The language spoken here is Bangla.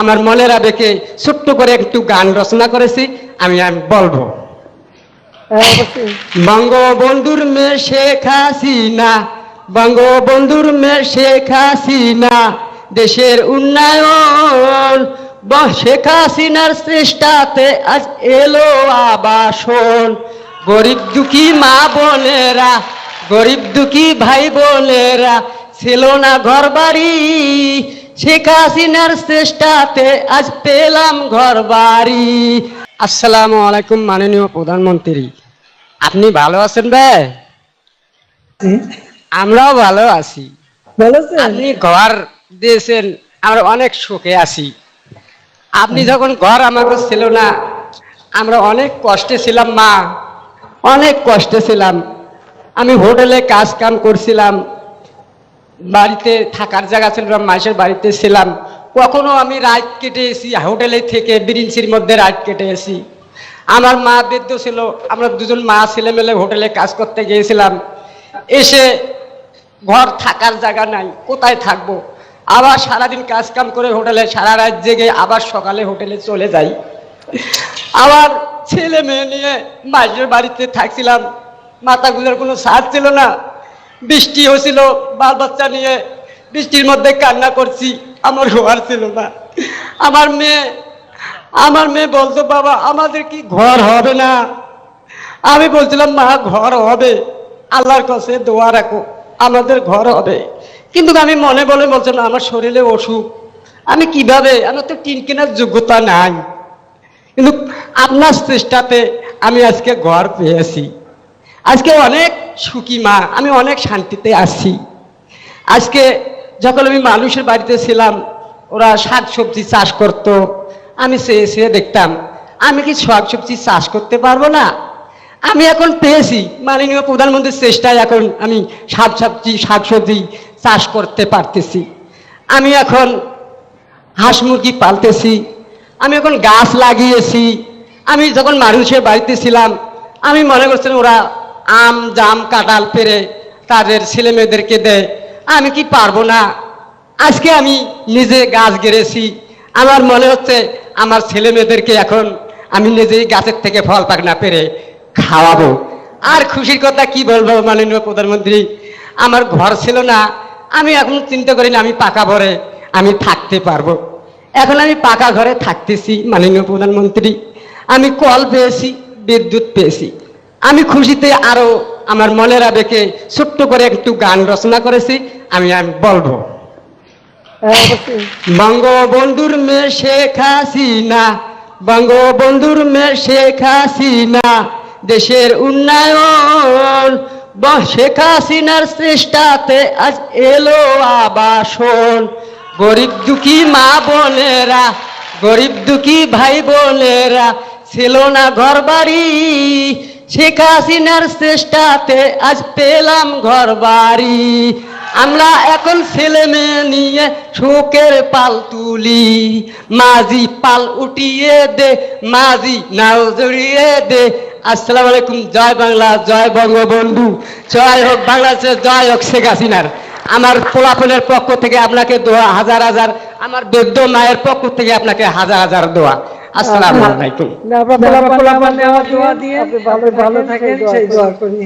আমার মনের আবেগে ছোট্ট করে একটু গান রচনা করেছি আমি বলব। হ্যাঁ বঙ্গবন্ধুর মেয়ে শেখ হাসিনা বঙ্গবন্ধুর মেয়ে শেখ হাসিনা দেশের উন্নয়ন। শেখ হাসিনার চেষ্টাতে আজ এলো আবাসন। গরিব দুঃখী মা বোনেরা গরিব দুঃখী ভাই বোনেরা ছিল না ঘর বাড়ি শেখ হাসিনার চেষ্টাতে আজ পেলাম ঘর বাড়ি আসসালামু আলাইকুম মাননীয় প্রধানমন্ত্রী। আপনি ভালো আছেন ভাই? আমরাও ভালো আছি। আপনি ঘর দিয়েছেন আমরা অনেক সুখে আছি। আপনি যখন ঘর আমাকে ছিল না আমরা অনেক কষ্টে ছিলাম মা। অনেক কষ্টে ছিলাম। আমি হোটেলে কাজ কাম করছিলাম বাড়িতে থাকার জায়গা ছিল মাসের বাড়িতে ছিলাম। কখনো আমি রাত কেটে এসি হোটেলে থেকে বিরিঞ্চির মধ্যে রাত কেটে এসি আমার মা বৃদ্ধ ছিল, আমরা দুজন মা ছেলে মেলে হোটেলে কাজ করতে গিয়েছিলাম। এসে ঘর থাকার জায়গা নাই, কোথায় থাকব? আবার সারাদিন কাজ কাম করে হোটেলে, সারা রাত জেগে আবার সকালে হোটেলে চলে যাই। আবার ছেলে মেয়ে নিয়ে মাসের বাড়িতে থাকছিলাম। মাথাগুলোর কোনো সাথ ছিল না। বৃষ্টি হয়েছিল, বাল বাচ্চা নিয়ে বৃষ্টির মধ্যে কান্না করছি, আমার ঘর ছিল না। আমার মেয়ে আমার মেয়ে বলতো, বাবা, আমাদের কি ঘর হবে না? আমি বলছিলাম, মা, ঘর হবে। আল্লাহর কাছে দোয়া রাখো, আমাদের ঘর হবে। কিন্তু আমি মনে বলে বলছি না আমার শরীরে অসুখ। আমি কীভাবে? আমার তো টিন কেনার যোগ্যতা নাই। কিন্তু আপনার চেষ্টাতে আমি আজকে ঘর পেয়েছি। আজকে অনেক সুখী মা, আমি অনেক শান্তিতে আছি। আজকে যখন আমি মানুষের বাড়িতে ছিলাম, ওরা শাক সবজি চাষ করত। আমি চেয়ে চেয়ে দেখতাম, আমি কি শাক সবজি চাষ করতে পারব না? আমি এখন পেয়েছি, মাননীয় প্রধানমন্ত্রীর চেষ্টায় এখন আমি শাক সবজি শাক সবজি চাষ করতে পারতেছি। আমি এখন হাঁস মুরগি পালতেছি, আমি এখন গাছ লাগিয়েছি। আমি যখন মানুষের বাড়িতে ছিলাম, আমি মনে করছিলাম ওরা আম, জাম, কাঁঠাল পেরে তাদের ছেলে মেয়েদেরকে দেয়। আমি কি পারব না? আজকে আমি নিজে গাছ গেড়েছি। আমার মনে হচ্ছে আমার ছেলে মেয়েদেরকে এখন আমি নিজেই গাছের থেকে ফল পাক না পেরে খাওয়াবো। আর খুশির কথা কি বলব মাননীয় প্রধানমন্ত্রী? আমার ঘর ছিল না, আমি এখন চিন্তা করি না আমি পাকা ঘরে আমি থাকতে পারব। এখন আমি পাকা ঘরে থাকতেছি মাননীয় প্রধানমন্ত্রী। আমি কল পেয়েছি, বিদ্যুৎ পেয়েছি। আমি খুশিতে আরও আমার মনের আবেগে ছোট্ট করে একটু গান রচনা করেছি আমি বলব। হ্যাঁ বঙ্গবন্ধুর মেয়ে শেখ হাসিনা বঙ্গবন্ধুর মেয়ে শেখ হাসিনা দেশের উন্নয়ন। শেখ হাসিনার চেষ্টাতে আজ এলো আবাসন। গরিব দুঃখী মা বোনেরা গরিব দুঃখী ভাই বোনেরা ছিল না ঘর বাড়ি শেখ হাসিনার চেষ্টাতে আজ পেলাম ঘর বাড়ি আমরা এখন ছেলে মেয়ে নিয়ে শোকের পাল তুলি। মাঝি পাল উঠিয়ে দে, মাঝি নাও জড়িয়ে দে। আসসালামু আলাইকুম, জয় বাংলা, জয় বঙ্গবন্ধু। জয় হোক বাংলাদেশের, জয় হোক শেখ হাসিনার। আমার পোলাপনের পক্ষ থেকে আপনাকে দোয়া, হাজার হাজার, আমার বৃদ্ধ মায়ের পক্ষ থেকে আপনাকে হাজার হাজার দোয়া। আসসালামু আলাইকুম। না, আপনার পোলাপান নেওয়া দোয়া দিয়ে ভালো ভালো থাকেন সেই দোয়া করি।